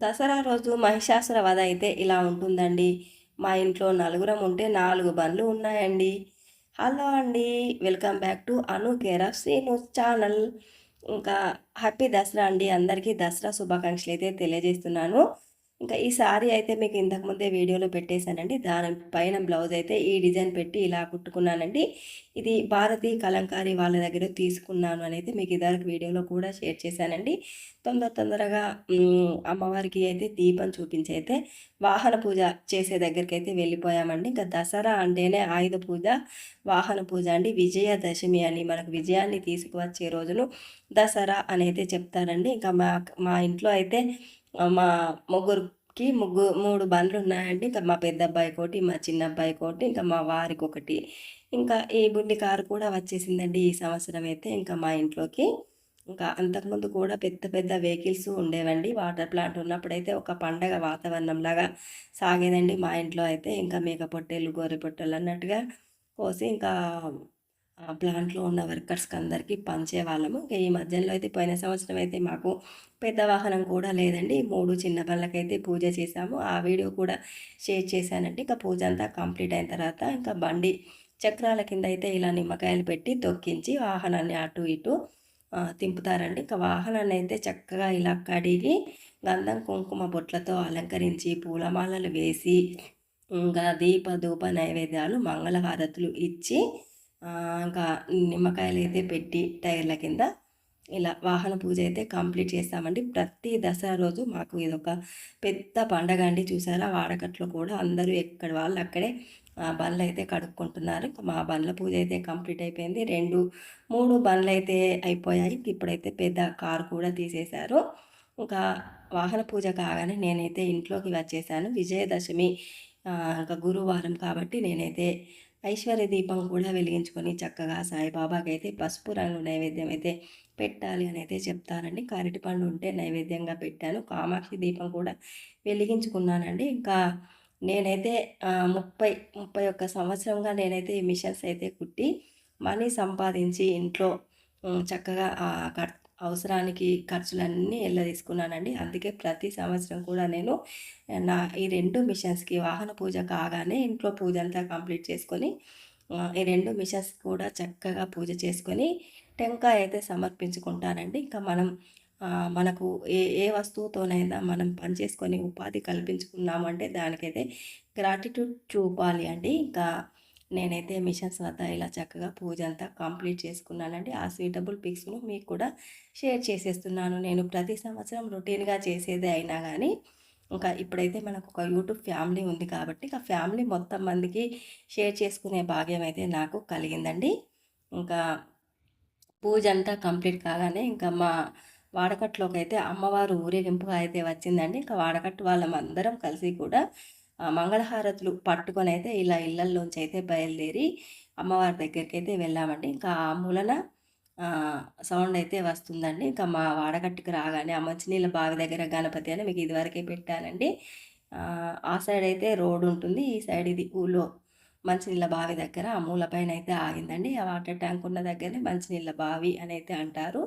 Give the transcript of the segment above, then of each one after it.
దసరా రోజు మహిషాసుర వధ అయితే ఇలా ఉంటుందండి. మా ఇంట్లో నలుగురం ఉంటే నాలుగు బండ్లు ఉన్నాయండి. హలో అండి welcome back to Anu care of news channel. ఇంకా హ్యాపీ దసరా అండి. అందరికీ దసరా శుభాకాంక్షలు అయితే తెలియజేస్తున్నాను. ఇంకా ఈ సారీ అయితే మీకు ఇంతకుముందే వీడియోలో పెట్టేశానండి. దాని పైన బ్లౌజ్ అయితే ఈ డిజైన్ పెట్టి ఇలా కుట్టుకున్నానండి. ఇది భారతీ కలంకారీ వాళ్ళ దగ్గర తీసుకున్నాను అనేది మీకు ఇద్దరికి వీడియోలో కూడా షేర్ చేశానండి. తొందర తొందరగా అమ్మవారికి అయితే దీపం చూపించి అయితే వాహన పూజ చేసే దగ్గరికి అయితే వెళ్ళిపోయామండి. ఇంకా దసరా అంటేనే ఆయుధ పూజ వాహన పూజ అండి. విజయదశమి అని మనకు విజయాన్ని తీసుకువచ్చే రోజును దసరా అని అయితే చెప్తారండి. ఇంకా మా మా ఇంట్లో అయితే మా ముగ్గురికి ముగ్గు మూడు బండ్లు ఉన్నాయండి ఇంకా మా పెద్ద అబ్బాయి ఒకటి మా చిన్న అబ్బాయి ఒకటి ఇంకా మా వారికి ఒకటి. ఇంకా ఈ బుల్లి కారు కూడా వచ్చేసిందండి ఈ సంవత్సరం అయితే. ఇంకా మా ఇంట్లోకి ఇంకా అంతకుముందు కూడా పెద్ద పెద్ద వెహికల్స్ ఉండేవండి. వాటర్ ప్లాంట్ ఉన్నప్పుడైతే ఒక పండగ వాతావరణంలాగా సాగేదండి మా ఇంట్లో అయితే. ఇంకా మేక పొట్టేలు గొర్రె పొట్టెలు అన్నట్టుగా కోసి ఇంకా ప్లాంట్లో ఉన్న వర్కర్స్కి అందరికీ పంచేవాళ్ళము. ఇంకా ఈ మధ్యలో అయితే పోయిన సంవత్సరం అయితే మాకు పెద్ద వాహనం కూడా లేదండి. మూడు చిన్న పనులకైతే పూజ చేశాము. ఆ వీడియో కూడా షేర్ చేశానండి. ఇంకా పూజ అంతా కంప్లీట్ అయిన తర్వాత ఇంకా బండి చక్రాల కింద అయితే ఇలా నిమ్మకాయలు పెట్టి తొక్కించి వాహనాన్ని అటు ఇటు తింపుతారండి. ఇంకా వాహనాన్ని అయితే చక్కగా ఇలా కడిగి గంధం కుంకుమ బొట్లతో అలంకరించి పూలమాలలు వేసి ఇంకా దీప ధూప నైవేద్యాలు మంగళహారతులు ఇచ్చి ఇంకా నిమ్మకాయలు అయితే పెట్టి టైర్ల కింద ఇలా వాహన పూజ అయితే కంప్లీట్ చేస్తామండి. ప్రతి దసరా రోజు మాకు ఇదొక పెద్ద పండగ అండి. చూసారా? వాడకట్లో కూడా అందరూ ఎక్కడ వాళ్ళు అక్కడే బండ్లు అయితే కడుక్కుంటున్నారు. మా బండ్ల పూజ అయితే కంప్లీట్ అయిపోయింది. రెండు మూడు బండ్లు అయితే అయిపోయాయి. ఇప్పుడైతే పెద్ద కారు కూడా తీసేశారు. ఇంకా వాహన పూజ కాగానే నేనైతే ఇంట్లోకి వచ్చేసాను. విజయదశమి ఇంకా గురువారం కాబట్టి నేనైతే ఐశ్వర్య దీపం కూడా వెలిగించుకొని చక్కగా సాయిబాబాకి అయితే పసుపు రంగు నైవేద్యం అయితే పెట్టాలి అని అయితే చెప్తారండి కరటి పండు ఉంటే నైవేద్యంగా పెట్టాను. కామాక్షి దీపం కూడా వెలిగించుకున్నానండి. ఇంకా నేనైతే ముప్పై ముప్పై ఒక్క సంవత్సరంగా నేనైతే ఈ మిషన్స్ అయితే కుట్టి మనీ సంపాదించి ఇంట్లో చక్కగా అవసరానికి ఖర్చులన్నీ ఎల్ల తీసుకున్నానండి. అందుకే ప్రతి సంవత్సరం కూడా నేను నా ఈ రెండు మిషన్స్కి వాహన పూజ కాగానే ఇంట్లో పూజ అంతా కంప్లీట్ చేసుకొని ఈ రెండు మిషన్స్ కూడా చక్కగా పూజ చేసుకొని టెంకాయ అయితే సమర్పించుకుంటానండి. ఇంకా మనం మనకు ఏ ఏ వస్తువుతోనైనా మనం పనిచేసుకొని ఉపాధి కల్పించుకున్నామంటే దానికైతే గ్రాటిట్యూడ్ చూపాలి అండి. ఇంకా నేనైతే మిషన్స్ వద్ద ఇలా చక్కగా పూజ అంతా కంప్లీట్ చేసుకున్నానండి. ఆ స్వీటబుల్ పిక్స్ను మీకు కూడా షేర్ చేసేస్తున్నాను. నేను ప్రతి సంవత్సరం రొటీన్గా చేసేదే అయినా కానీ ఇంకా ఇప్పుడైతే మనకు ఒక యూట్యూబ్ ఫ్యామిలీ ఉంది కాబట్టి ఇంకా ఫ్యామిలీ మొత్తం మందికి షేర్ చేసుకునే భాగ్యం అయితే నాకు కలిగిందండి. ఇంకా పూజ అంతా కంప్లీట్ కాగానే ఇంకా మా వాడకట్లోకి అయితే అమ్మవారు ఊరేగింపుగా అయితే వచ్చిందండి. ఇంకా వాడకట్టు వాళ్ళం అందరం కలిసి కూడా మంగళహారతులు పట్టుకొని అయితే ఇలా ఇళ్ళల్లోంచి అయితే బయలుదేరి అమ్మవారి దగ్గరికి అయితే వెళ్ళామండి. ఇంకా ఆ మూలన సౌండ్ అయితే వస్తుందండి. ఇంకా మా వాడగట్టుకు రాగానే ఆ మంచినీళ్ళ బావి దగ్గర గణపతి అని మీకు ఇదివరకే పెట్టానండి. ఆ సైడ్ అయితే రోడ్ ఉంటుంది. ఈ సైడ్ ఇది ఊళ్ళో మంచినీళ్ళ బావి దగ్గర ఆ మూల పైన అయితే ఆగిందండి. ఆ వాటర్ ట్యాంక్ ఉన్న దగ్గరనే మంచినీళ్ళ బావి అని అయితే అంటారు.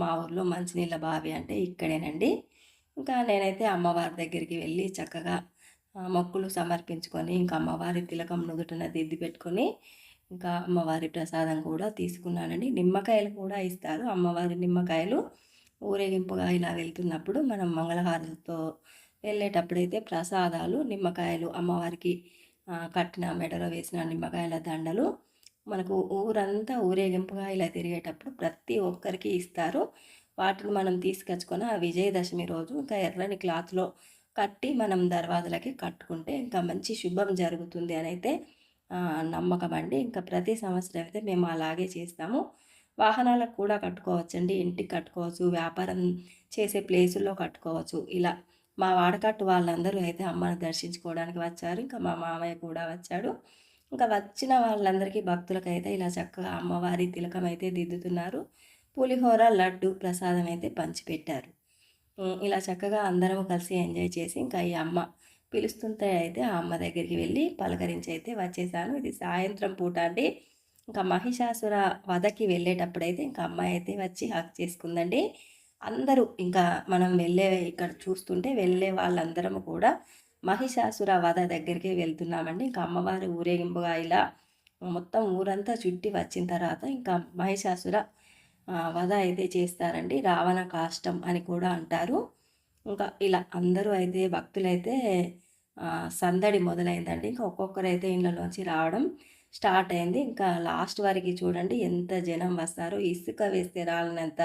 మా ఊర్లో మంచినీళ్ళ బావి అంటే ఇక్కడేనండి. ఇంకా నేనైతే అమ్మవారి దగ్గరికి వెళ్ళి చక్కగా మొక్కులు సమర్పించుకొని ఇంకా అమ్మవారి తిలకం నుదుటన దిద్ది పెట్టుకొని ఇంకా అమ్మవారి ప్రసాదం కూడా తీసుకున్నానండి. నిమ్మకాయలు కూడా ఇస్తారు. అమ్మవారి నిమ్మకాయలు ఊరేగింపుగా ఇలా వెళ్తున్నప్పుడు మనం మంగళహారతితో వెళ్ళేటప్పుడైతే ప్రసాదాలు నిమ్మకాయలు అమ్మవారికి కట్టిన మెడలో వేసిన నిమ్మకాయల దండలు మనకు ఊరంతా ఊరేగింపుగా ఇలా తిరిగేటప్పుడు ప్రతి ఒక్కరికి ఇస్తారు. వాటిని మనం తీసుకొచ్చుకొని ఆ విజయదశమి రోజు ఇంకా ఎర్రని క్లాత్లో కట్టి మనం దర్వాజలకి కట్టుకుంటే ఇంకా మంచి శుభం జరుగుతుంది అని అయితే నమ్మకం అండి. ఇంకా ప్రతి సంవత్సరం అయితే మేము అలాగే చేస్తాము. వాహనాలకు కూడా కట్టుకోవచ్చండి. ఇంటికి కట్టుకోవచ్చు వ్యాపారం చేసే ప్లేసుల్లో కట్టుకోవచ్చు. ఇలా మా వాడకట్టు వాళ్ళందరూ అయితే అమ్మను దర్శించుకోవడానికి వచ్చారు. ఇంకా మా మామయ్య కూడా వచ్చాడు. ఇంకా వచ్చిన వాళ్ళందరికీ భక్తులకైతే ఇలా చక్కగా అమ్మవారి తిలకం అయితే దిద్దుతున్నారు. పులిహోర లడ్డు ప్రసాదం అయితే పంచిపెట్టారు. ఇలా చక్కగా అందరం కలిసి ఎంజాయ్ చేసి ఇంకా ఈ అమ్మ పిలుస్తుంటే అయితే ఆ అమ్మ దగ్గరికి వెళ్ళి పలకరించి అయితే వచ్చేసాను. ఇది సాయంత్రం పూట అండి. ఇంకా మహిషాసుర వధకి వెళ్ళేటప్పుడైతే ఇంకా అమ్మాయి అయితే వచ్చి హక్ చేసుకుందండి. అందరూ ఇంకా మనం వెళ్ళే ఇక్కడ చూస్తుంటే వెళ్ళే వాళ్ళందరం కూడా మహిషాసుర వధ దగ్గరికి వెళ్తున్నామండి. ఇంకా అమ్మవారి ఊరేగింపుగా ఇలా మొత్తం ఊరంతా చుట్టి వచ్చిన తర్వాత ఇంకా మహిషాసుర వధ అయితే చేస్తారండి. రావణ కాష్టం అని కూడా అంటారు. ఇంకా ఇలా అందరూ అయితే భక్తులైతే సందడి మొదలైందండి. ఇంకా ఒక్కొక్కరైతే ఇళ్ళలోంచి రావడం స్టార్ట్ అయింది. ఇంకా లాస్ట్ వరకు చూడండి ఎంత జనం వస్తారో. ఇసుక వేస్తే రాలనంత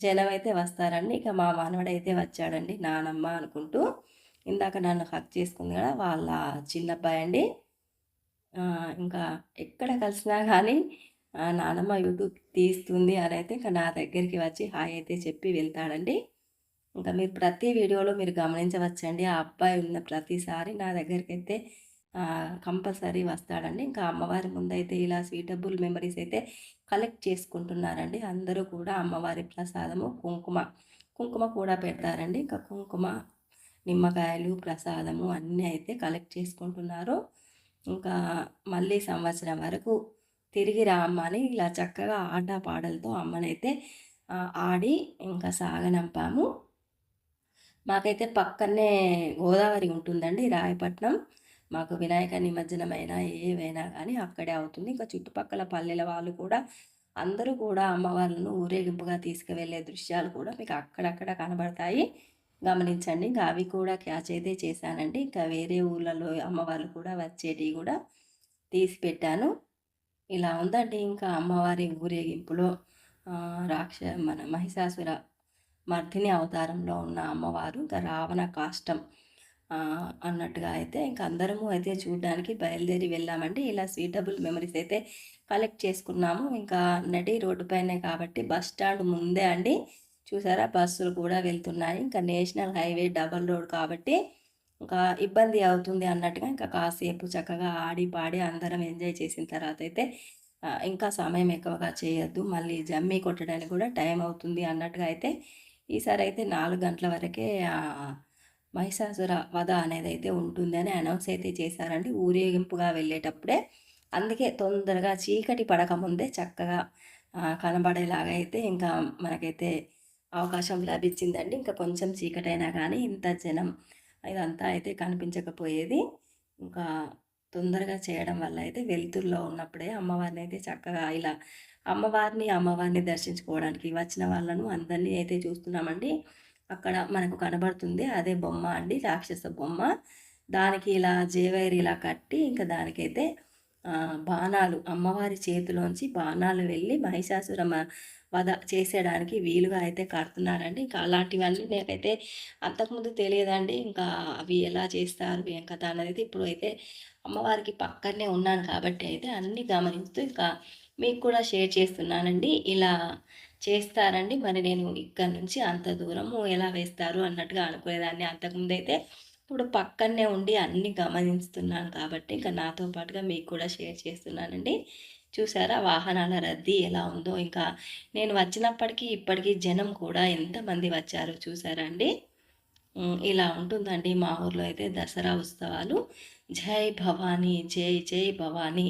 జనం అయితే వస్తారండి. ఇక మా మనవడైతే వచ్చాడండి నానమ్మ అనుకుంటూ. ఇందాక నన్ను హక్ చేసుకుంది కదా వాళ్ళ చిన్నబ్బాయి అండి. ఇంకా ఎక్కడ కలిసినా కానీ నానమ్మ యూట్యూబ్ తీస్తుంది. అని అయితే ఇంకా నా దగ్గరికి వచ్చి హాయ్ అయితే చెప్పి వెళ్తాడండి. ఇంకా మీరు ప్రతి వీడియోలో మీరు గమనించవచ్చండి. ఆ అబ్బాయి ఉన్న ప్రతిసారి నా దగ్గరికి అయితే కంపల్సరీ వస్తాడండి. ఇంకా అమ్మవారి ముందైతే ఇలా స్వీటబుల్ మెమరీస్ అయితే కలెక్ట్ చేసుకుంటున్నారండి. అందరూ కూడా అమ్మవారి ప్రసాదము కుంకుమ కుంకుమ కూడా పెడతారండి. ఇంకా కుంకుమ నిమ్మకాయలు ప్రసాదము అన్నీ అయితే కలెక్ట్ చేసుకుంటున్నారు. ఇంకా మళ్ళీ సంవత్సరం వరకు తిరిగి అని ఇలా చక్కగా ఆట పాటలతో అమ్మనైతే ఆడి ఇంకా సాగనంపాము. మాకైతే పక్కనే గోదావరి ఉంటుందండి రాయపట్నం. మాకు వినాయక నిమజ్జనమైనా ఏవైనా కానీ అక్కడే అవుతుంది. ఇంకా చుట్టుపక్కల పల్లెల వాళ్ళు కూడా అందరూ కూడా అమ్మవార్లను ఊరేగింపుగా తీసుకువెళ్ళే దృశ్యాలు కూడా మీకు అక్కడక్కడ కనబడతాయి. గమనించండి ఇంకా అవి కూడా క్యాచ్ అయితే చేశానండి. ఇంకా వేరే ఊళ్ళలో అమ్మవార్లు కూడా వచ్చేటివి కూడా తీసి పెట్టాను ఇలా ఉందండి. ఇంకా అమ్మవారి ఊరేగింపులో రాక్ష మన మహిషాసుర మర్దిని అవతారంలో ఉన్న అమ్మవారు ఇంకా రావణ కాష్టం అన్నట్టుగా అయితే ఇంకా అందరము అయితే చూడడానికి బయలుదేరి వెళ్ళామండి. ఇలా స్వీటబుల్ మెమరీస్ అయితే కలెక్ట్ చేసుకున్నాము. ఇంకా నడి రోడ్డు పైనే కాబట్టి బస్ స్టాండ్ ముందే అండి. చూసారా? బస్సులు కూడా వెళ్తున్నాయి. ఇంకా నేషనల్ హైవే డబల్ రోడ్ కాబట్టి ఇంకా ఇబ్బంది అవుతుంది అన్నట్టుగా ఇంకా కాసేపు చక్కగా ఆడి పాడి అందరం ఎంజాయ్ చేసిన తర్వాత అయితే ఇంకా సమయం ఎక్కువగా చేయొద్దు. మళ్ళీ జమ్మి కొట్టడానికి కూడా టైం అవుతుంది అన్నట్టుగా అయితే ఈసారి అయితే నాలుగు గంటల వరకే మహిషాసుర వధ అనేది అయితే ఉంటుంది అని అనౌన్స్ అయితే చేశారండి. ఊరేగింపుగా వెళ్ళేటప్పుడే అందుకే తొందరగా చీకటి పడకముందే చక్కగా కనబడేలాగా అయితే ఇంకా మనకైతే అవకాశం లభించిందండి. ఇంకా కొంచెం చీకటైనా కానీ ఇంత జనం ఇదంతా అయితే కనిపించకపోయేది. ఇంకా తొందరగా చేయడం వల్ల అయితే వెలుతురులో ఉన్నప్పుడే అమ్మవారిని అయితే చక్కగా ఇలా అమ్మవారిని అమ్మవారిని దర్శించుకోవడానికి వచ్చిన వాళ్ళను అందరినీ అయితే చూస్తున్నామండి. అక్కడ మనకు కనబడుతుంది అదే బొమ్మ అండి రాక్షస బొమ్మ. దానికి ఇలా జేవైర్ ఇలా కట్టి ఇంకా దానికైతే బాణాలు అమ్మవారి చేతిలోంచి బాణాలు వెళ్ళి మహిషాసుర వద చేసేయడానికి వీలుగా అయితే కడుతున్నారండి. ఇంకా అలాంటివన్నీ నేనైతే అంతకుముందు తెలియదండి. ఇంకా అవి ఎలా చేస్తారు ఏం కథ అనేది ఇప్పుడు అయితే అమ్మవారికి పక్కనే ఉన్నాను కాబట్టి అయితే అన్నీ గమనిస్తూ ఇంకా మీకు కూడా షేర్ చేస్తున్నానండి. ఇలా చేస్తారండి. మరి నేను ఇక్కడ నుంచి అంత దూరము ఎలా వేస్తారు అన్నట్టుగా అనుకునేదాన్ని. అంతకుముందు అయితే ఇప్పుడు పక్కనే ఉండి అన్నీ గమనిస్తున్నాను కాబట్టి ఇంకా నాతో పాటుగా మీకు కూడా షేర్ చేస్తున్నానండి. చూసారా? వాహనాల రద్దీ ఎలా ఉందో. ఇంకా నేను వచ్చినప్పటికీ ఇప్పటికీ జనం కూడా ఎంతమంది వచ్చారో చూసారా అండి? ఇలా ఉంటుందండి మా ఊర్లో అయితే దసరా ఉత్సవాలు. జై భవానీ జై జై భవానీ.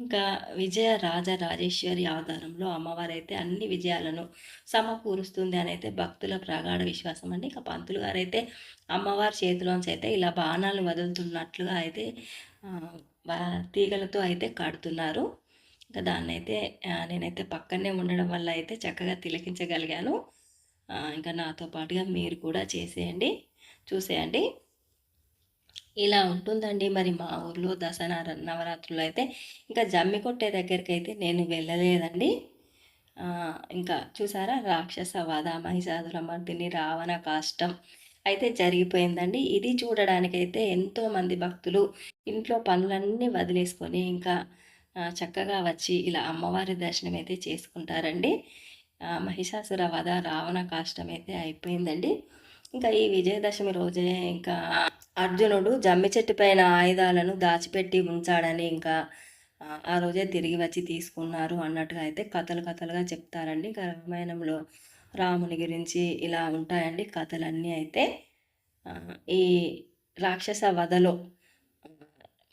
ఇంకా విజయ రాజ రాజేశ్వరి అవతారంలో అమ్మవారు అయితే అన్ని విజయాలను సమకూరుస్తుంది అని అయితే భక్తుల ప్రగాఢ విశ్వాసం అండి. ఇంకా పంతులు గారు అయితే అమ్మవారి చేతిలోంచి అయితే ఇలా బాణాలు వదులుతున్నట్లుగా అయితే తీగలతో అయితే కడుతున్నారు. దాన్ని అయితే నేనైతే పక్కనే ఉండడం వల్ల అయితే చక్కగా తిలకించగలిగాను. ఇంకా నాతో పాటుగా మీరు కూడా చేసేయండి చూసేయండి. ఇలా ఉంటుందండి మరి మా ఊర్లో దసరా నవరాత్రులు అయితే. ఇంకా జమ్మి కొట్టే దగ్గరికి అయితే నేను వెళ్ళలేదండి. ఇంకా చూసారా? రాక్షస వధ మహిషాసుర మర్దిని రావణ కాష్టం అయితే జరిగిపోయిందండి. ఇది చూడడానికైతే ఎంతోమంది భక్తులు ఇంట్లో పనులన్నీ వదిలేసుకొని ఇంకా చక్కగా వచ్చి ఇలా అమ్మవారి దర్శనం అయితే చేసుకుంటారండి మహిషాసుర వధ రావణ కాష్టం అయితే అయిపోయిందండి. ఇంకా ఈ విజయదశమి రోజే ఇంకా అర్జునుడు జమ్మి చెట్టు పైన ఆయుధాలను దాచిపెట్టి ఉంచాడని ఇంకా ఆ రోజే తిరిగి వచ్చి తీసుకున్నారు అన్నట్టుగా అయితే కథలు కథలుగా చెప్తారండి. రామాయణంలో రాముని గురించి ఇలా ఉంటాయండి కథలన్నీ అయితే. ఈ రాక్షస వధలో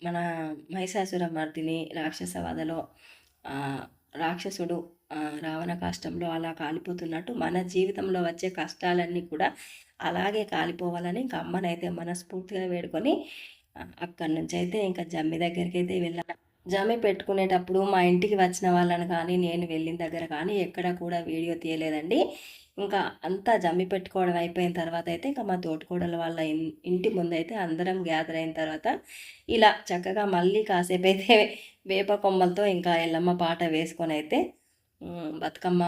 మన మహిషాసుర మర్దిని రాక్షస వధలో రాక్షసుడు రావణ కాష్టంలో అలా కాలిపోతున్నట్టు మన జీవితంలో వచ్చే కష్టాలన్నీ కూడా అలాగే కాలిపోవాలని ఇంకా అమ్మనైతే మనస్ఫూర్తిగా వేడుకొని అక్కడి నుంచి అయితే ఇంకా జమ్మి దగ్గరికి అయితే వెళ్ళాను జమ్మి పెట్టుకునేటప్పుడు మా ఇంటికి వచ్చిన వాళ్ళని కానీ నేను వెళ్ళిన దగ్గర కానీ ఎక్కడ కూడా వీడియో తీయలేదండి. ఇంకా అంతా జమ్మి పెట్టుకోవడం అయిపోయిన తర్వాత అయితే ఇంకా మా తోటికోడల వాళ్ళ ఇన్- ఇంటి ముందు అయితే అందరం గ్యాదర్ అయిన తర్వాత ఇలా చక్కగా మళ్ళీ కాసేపు అయితే వేప కొమ్మలతో ఇంకా ఎల్లమ్మ పాట వేసుకొని అయితే బతుకమ్మ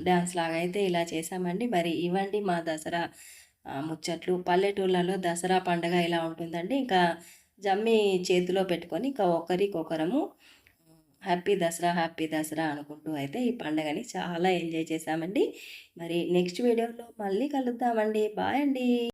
డ్యాన్స్ లాగా అయితే ఇలా చేసామండి మరి ఇవ్వండి మా దసరా ముచ్చట్లు. పల్లెటూళ్ళలో దసరా పండగ ఇలా ఉంటుందండి? ఇంకా జమ్మి చేతిలో పెట్టుకొని ఇంకా ఒకరికొకరము హ్యాపీ దసరా హ్యాపీ దసరా అనుకుంటూ అయితే ఈ పండగని చాలా ఎంజాయ్ చేశామండి. మరి నెక్స్ట్ వీడియోలో మళ్ళీ కలుద్దామండి. బాయ్ అండి.